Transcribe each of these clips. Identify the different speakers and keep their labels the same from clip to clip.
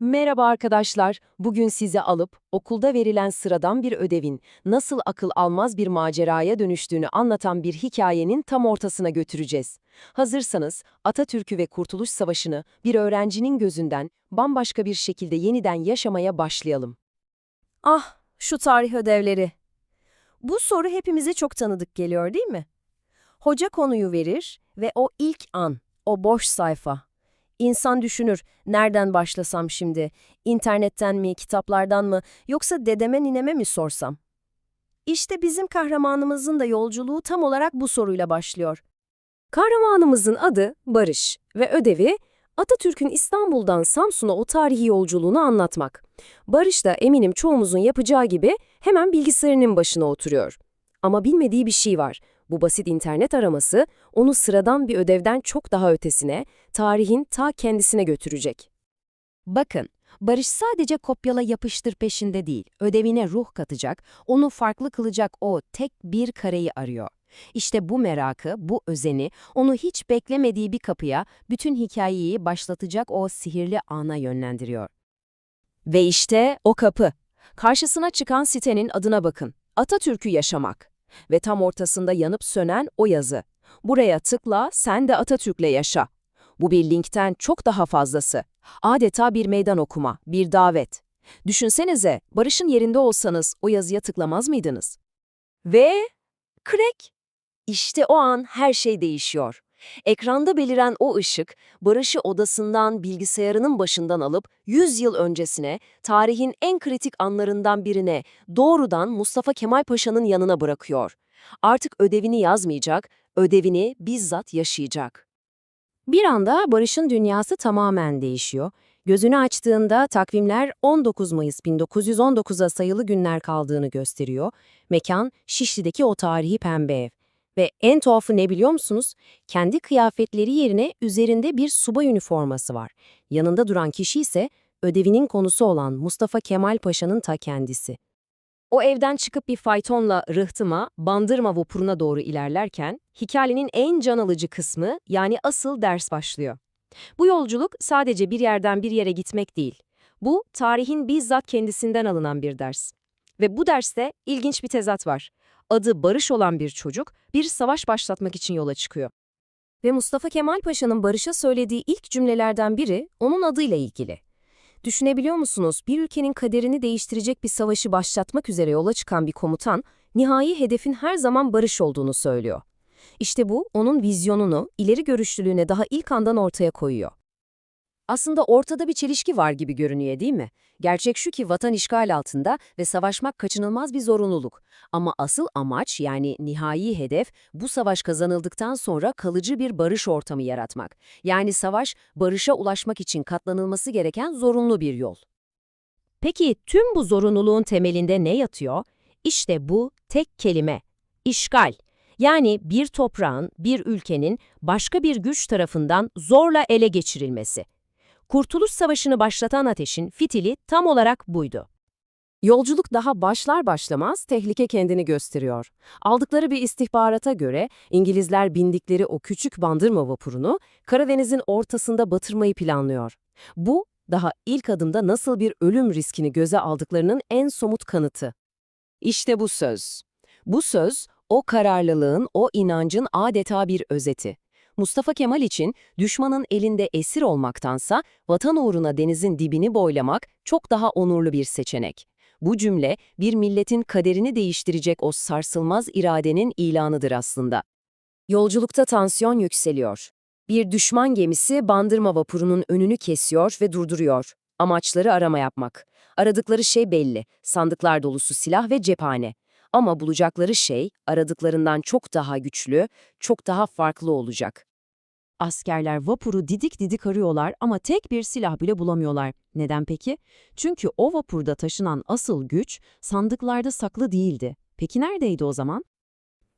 Speaker 1: Merhaba arkadaşlar. Bugün sizi alıp okulda verilen sıradan bir ödevin nasıl akıl almaz bir maceraya dönüştüğünü anlatan bir hikayenin tam ortasına götüreceğiz. Hazırsanız Atatürk'ü ve Kurtuluş Savaşı'nı bir öğrencinin gözünden bambaşka bir şekilde yeniden yaşamaya başlayalım.
Speaker 2: Ah, şu tarih ödevleri. Bu soru hepimize çok tanıdık geliyor değil mi? Hoca konuyu verir ve o ilk an, o boş sayfa. İnsan düşünür, nereden başlasam şimdi? İnternetten mi, kitaplardan mı, yoksa dedeme nineme mi sorsam? İşte bizim kahramanımızın da yolculuğu tam olarak bu soruyla başlıyor. Kahramanımızın adı Barış ve ödevi Atatürk'ün İstanbul'dan Samsun'a o tarihi yolculuğunu anlatmak. Barış da eminim çoğumuzun yapacağı gibi hemen bilgisayarının başına oturuyor. Ama bilmediği bir şey var. Bu basit internet araması onu sıradan bir ödevden çok daha ötesine, tarihin ta kendisine götürecek.
Speaker 3: Bakın, Barış sadece kopyala yapıştır peşinde değil, ödevine ruh katacak, onu farklı kılacak o tek bir kareyi arıyor. İşte bu merakı, bu özeni, onu hiç beklemediği bir kapıya, bütün hikayeyi başlatacak o sihirli ana yönlendiriyor.
Speaker 2: Ve işte o kapı. Karşısına çıkan sitenin adına bakın. Atatürk'ü yaşamak. Ve tam ortasında yanıp sönen o yazı. Buraya tıkla, sen de Atatürk'le yaşa. Bu bir linkten çok daha fazlası. Adeta bir meydan okuma, bir davet. Düşünsenize, Barış'ın yerinde olsanız o yazıya tıklamaz mıydınız? Ve krek. İşte o an her şey değişiyor. Ekranda beliren o ışık, Barış'ı odasından, bilgisayarının başından alıp 100 yıl öncesine, tarihin en kritik anlarından birine, doğrudan Mustafa Kemal Paşa'nın yanına bırakıyor. Artık ödevini yazmayacak, ödevini bizzat yaşayacak.
Speaker 3: Bir anda Barış'ın dünyası tamamen değişiyor. Gözünü açtığında takvimler 19 Mayıs 1919'a sayılı günler kaldığını gösteriyor. Mekan Şişli'deki o tarihi pembe ev. Ve en tuhafı ne biliyor musunuz? Kendi kıyafetleri yerine üzerinde bir subay üniforması var. Yanında duran kişi ise ödevinin konusu olan Mustafa Kemal Paşa'nın ta kendisi.
Speaker 2: O evden çıkıp bir faytonla rıhtıma, bandırma vapuruna doğru ilerlerken, hikayenin en can alıcı kısmı yani asıl ders başlıyor. Bu yolculuk sadece bir yerden bir yere gitmek değil. Bu, tarihin bizzat kendisinden alınan bir ders. Ve bu derste ilginç bir tezat var. Adı Barış olan bir çocuk, bir savaş başlatmak için yola çıkıyor. Ve Mustafa Kemal Paşa'nın Barış'a söylediği ilk cümlelerden biri onun adıyla ilgili. Düşünebiliyor musunuz? Bir ülkenin kaderini değiştirecek bir savaşı başlatmak üzere yola çıkan bir komutan, nihai hedefin her zaman barış olduğunu söylüyor. İşte bu, onun vizyonunu, ileri görüşlülüğüne daha ilk andan ortaya koyuyor. Aslında ortada bir çelişki var gibi görünüyor değil mi? Gerçek şu ki vatan işgal altında ve savaşmak kaçınılmaz bir zorunluluk. Ama asıl amaç yani nihai hedef bu savaş kazanıldıktan sonra kalıcı bir barış ortamı yaratmak. Yani savaş barışa ulaşmak için katlanılması gereken zorunlu bir yol. Peki tüm bu zorunluluğun temelinde ne yatıyor? İşte bu tek kelime, işgal. Yani bir toprağın, bir ülkenin başka bir güç tarafından zorla ele geçirilmesi. Kurtuluş Savaşı'nı başlatan ateşin fitili tam olarak buydu. Yolculuk daha başlar başlamaz tehlike kendini gösteriyor. Aldıkları bir istihbarata göre İngilizler bindikleri o küçük bandırma vapurunu Karadeniz'in ortasında batırmayı planlıyor. Bu, daha ilk adımda nasıl bir ölüm riskini göze aldıklarının en somut kanıtı. İşte bu söz. Bu söz, o kararlılığın, o inancın adeta bir özeti. Mustafa Kemal için düşmanın elinde esir olmaktansa vatan uğruna denizin dibini boylamak çok daha onurlu bir seçenek. Bu cümle bir milletin kaderini değiştirecek o sarsılmaz iradenin ilanıdır aslında. Yolculukta tansiyon yükseliyor. Bir düşman gemisi bandırma vapurunun önünü kesiyor ve durduruyor. Amaçları arama yapmak. Aradıkları şey belli. Sandıklar dolusu silah ve cephane. Ama bulacakları şey aradıklarından çok daha güçlü, çok daha farklı olacak. Askerler vapuru didik didik arıyorlar ama tek bir silah bile bulamıyorlar. Neden peki? Çünkü o vapurda taşınan asıl güç sandıklarda saklı değildi. Peki neredeydi o zaman?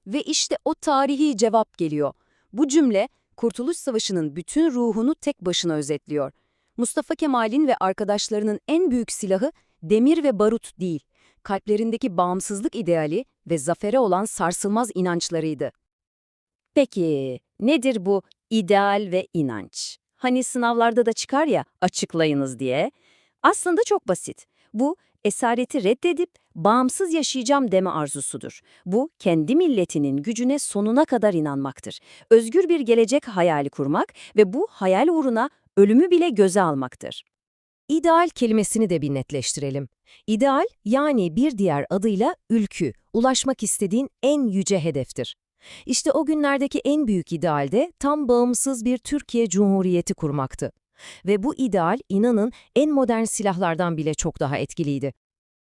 Speaker 2: Ve işte o tarihi cevap geliyor. Bu cümle Kurtuluş Savaşı'nın bütün ruhunu tek başına özetliyor. Mustafa Kemal'in ve arkadaşlarının en büyük silahı demir ve barut değil, kalplerindeki bağımsızlık ideali ve zafere olan sarsılmaz inançlarıydı. Peki, nedir bu ideal ve inanç? Hani sınavlarda da çıkar ya açıklayınız diye.
Speaker 4: Aslında çok basit. Bu, esareti reddedip bağımsız yaşayacağım deme arzusudur. Bu, kendi milletinin gücüne sonuna kadar inanmaktır. Özgür bir gelecek hayali kurmak ve bu hayal uğruna ölümü bile göze almaktır.
Speaker 2: İdeal kelimesini de bir netleştirelim. İdeal, yani bir diğer adıyla ülkü, ulaşmak istediğin en yüce hedeftir. İşte o günlerdeki en büyük ideal de tam bağımsız bir Türkiye Cumhuriyeti kurmaktı. Ve bu ideal, inanın, en modern silahlardan bile çok daha etkiliydi.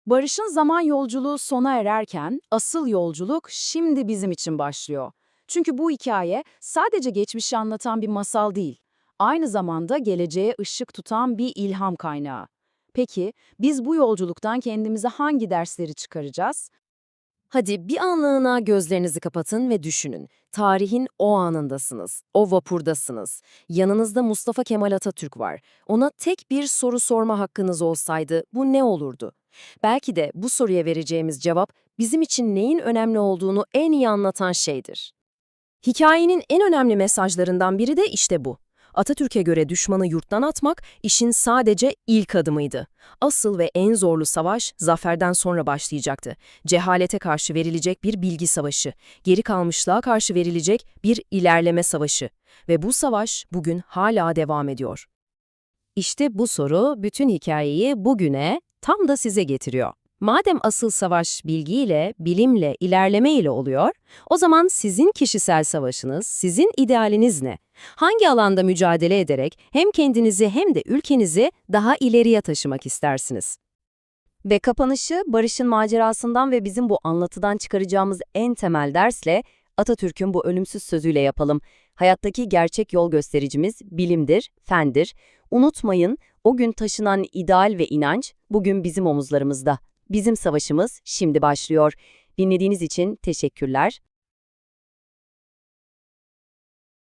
Speaker 5: Barış'ın zaman yolculuğu sona ererken asıl yolculuk şimdi bizim için başlıyor. Çünkü bu hikaye sadece geçmişi anlatan bir masal değil. Aynı zamanda geleceğe ışık tutan bir ilham kaynağı. Peki biz bu yolculuktan kendimize hangi dersleri çıkaracağız?
Speaker 3: Hadi bir anlığına gözlerinizi kapatın ve düşünün. Tarihin o anındasınız, o vapurdasınız. Yanınızda Mustafa Kemal Atatürk var. Ona tek bir soru sorma hakkınız olsaydı bu ne olurdu? Belki de bu soruya vereceğimiz cevap bizim için neyin önemli olduğunu en iyi anlatan şeydir. Hikayenin en önemli mesajlarından biri de işte bu. Atatürk'e göre düşmanı yurttan atmak işin sadece ilk adımıydı. Asıl ve en zorlu savaş zaferden sonra başlayacaktı. Cehalete karşı verilecek bir bilgi savaşı, geri kalmışlığa karşı verilecek bir ilerleme savaşı. Ve bu savaş bugün hala devam ediyor.
Speaker 2: İşte bu soru bütün hikayeyi bugüne tam da size getiriyor. Madem asıl savaş bilgiyle, bilimle, ilerlemeyle oluyor, o zaman sizin kişisel savaşınız, sizin idealiniz ne? Hangi alanda mücadele ederek hem kendinizi hem de ülkenizi daha ileriye taşımak istersiniz?
Speaker 4: Ve kapanışı Barış'ın macerasından ve bizim bu anlatıdan çıkaracağımız en temel dersle Atatürk'ün bu ölümsüz sözüyle yapalım. Hayattaki gerçek yol göstericimiz bilimdir, fendir. Unutmayın, o gün taşınan ideal ve inanç bugün bizim omuzlarımızda. Bizim savaşımız şimdi başlıyor. Dinlediğiniz için teşekkürler.